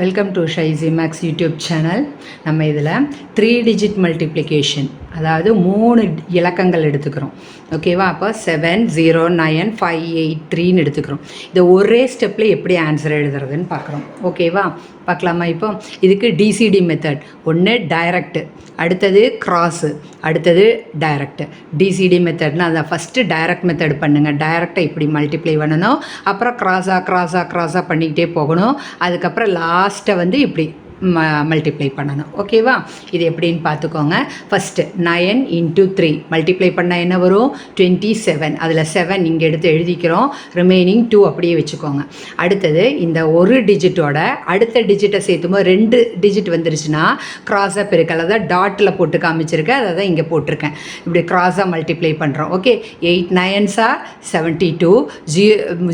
Welcome to Shaisi maths YouTube channel நம்ம இதில் three digit multiplication அதாவது மூணு இலக்கங்கள் எடுத்துக்கிறோம். ஓகேவா அப்போ seven zero nine five eight த்ரீன்னு எடுத்துக்கிறோம். இதை ஒரே ஸ்டெப்பில் எப்படி ஆன்சர் எழுதுறதுன்னு பார்க்குறோம். ஓகேவா பார்க்கலாமா இப்போ? இதுக்கு டிசிடி மெத்தட் ஒன்று டைரக்ட் அடுத்தது க்ராஸு அடுத்தது டைரக்ட் டிசிடி மெத்தட்னா அதை ஃபஸ்ட்டு டைரக்ட் மெத்தட் பண்ணுங்கள் டைரக்டாக இப்படி மல்டிப்ளை பண்ணணும். அப்புறம் க்ராஸாக க்ராஸாக க்ராஸாக பண்ணிக்கிட்டே போகணும். அதுக்கப்புறம் லாஸ்ட்டை வந்து இப்படி ம மல்டிப்ளை பண்ணணும். ஓகேவா இது எப்படின்னு பார்த்துக்கோங்க. First nine into three multiply பண்ணால் என்ன வரும்? டுவெண்ட்டி செவன் அதில் செவன் இங்கே எடுத்து எழுதிக்கிறோம். ரிமைனிங் டூ அப்படியே வச்சுக்கோங்க. அடுத்தது இந்த ஒரு டிஜிட்டோட அடுத்த டிஜிட்டை சேர்த்தும்போது ரெண்டு டிஜிட் வந்துருச்சுன்னா கிராஸாக பெருக்கல். அதாவது டாட்டில் போட்டு காமிச்சிருக்கேன். அதை தான் இங்கே போட்டிருக்கேன். இப்படி கிராஸாக மல்டிப்ளை பண்ணுறோம் okay eight nines are seventy two Zee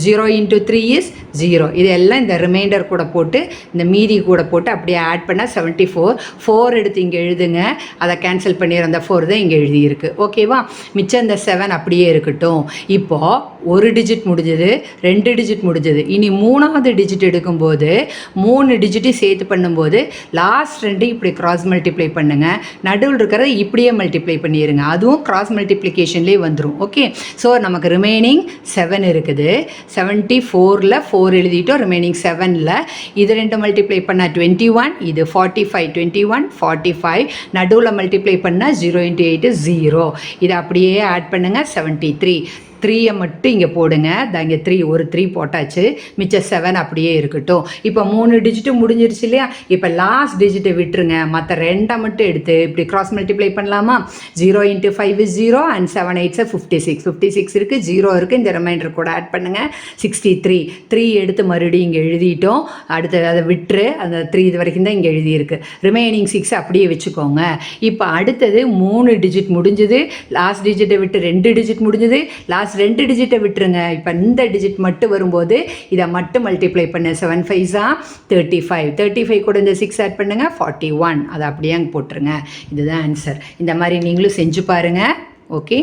zero into three is zero இது எல்லாம் இந்த ரிமைண்டர் கூட போட்டு இந்த மீதி கூட போட்டு அப்படியே ஆட் பண்ணால் செவன்ட்டி ஃபோர் ஃபோர் எடுத்து இங்கே எழுதுங்க. அதை கேன்சல் பண்ணிடுற அந்த ஃபோர் தான் இங்கே எழுதியிருக்கு. ஓகேவா மிச்சம் இந்த செவன் அப்படியே இருக்கட்டும். இப்போது ஒரு டிஜிட் முடிஞ்சது ரெண்டு டிஜிட் முடிஞ்சது. இனி மூணாவது டிஜிட் எடுக்கும்போது மூணு டிஜிட்டையும் சேர்த்து பண்ணும்போது லாஸ்ட் ரெண்டு இப்படி கிராஸ் மல்டிப்ளை பண்ணுங்கள் நடுவில் இருக்கிறத இப்படியே மல்டிப்ளை பண்ணிடுங்க அதுவும் கிராஸ் மல்டிப்ளிகேஷன்லேயே வந்துடும் ஓகே ஸோ நமக்கு ரிமைனிங் செவன் இருக்குது. செவன்ட்டி ஃபோரில் ஃபோர் எழுதிட்டோம். ரிமைனிங் செவனில் இது ரெண்டு மல்டிப்ளை பண்ணால் டுவெண்ட்டி ஒன் இது forty five twenty one forty five நடுவில் மல்டிப்ளை பண்ணால் ஜீரோ இன்ட்டு எயிட்டு ஜீரோ இதை அப்படியே ஆட் பண்ணுங்கள் செவன்ட்டி த்ரீ த்ரீயை மட்டும் இங்கே போடுங்க. இங்கே த்ரீ ஒரு த்ரீ போட்டாச்சு. மிச்சம் செவன் அப்படியே இருக்கட்டும். இப்போ மூணு டிஜிட்டு முடிஞ்சிருச்சு இல்லையா? இப்போ லாஸ்ட் டிஜிட்டை விட்டுருங்க. மற்ற ரெண்டை மட்டும் எடுத்து இப்படி கிராஸ் மல்டிப்ளை பண்ணலாமா? Zero into five is zero and seven எயிட்ஸை fifty six fifty six இருக்குது ஜீரோ இருக்குது இந்த ரிமைண்டர் கூட ஆட் பண்ணுங்கள் சிக்ஸ்டி த்ரீ த்ரீ எடுத்து மறுபடியும் இங்கே எழுதிட்டோம். அடுத்து அதை விட்டுரு. அந்த த்ரீ இது வரைக்கும் தான் இங்கே எழுதியிருக்கு. ரிமைனிங் சிக்ஸ் அப்படியே வச்சுக்கோங்க. இப்போ அடுத்தது மூணு டிஜிட் முடிஞ்சது. லாஸ்ட் டிஜிட்டை விட்டு ரெண்டு டிஜிட் முடிஞ்சது. லாஸ்ட் ரெண்டு டிஜிட்டை விட்டுருங்க. இப்போ இந்த டிஜிட் மட்டும் வரும்போது இதை மட்டும் மல்டிப்ளை பண்ண. செவன் ஃபைவ்ஸா தேர்ட்டி ஃபைவ் தேர்ட்டி ஃபைவ் கூட இந்த சிக்ஸ் ஆட் பண்ணுங்கள் ஃபார்ட்டி ஒன் அதை அப்படியே அங்கே போட்டுருங்க. இதுதான் ஆன்சர் இந்த மாதிரி நீங்களும் செஞ்சு பாருங்கள் ஓகே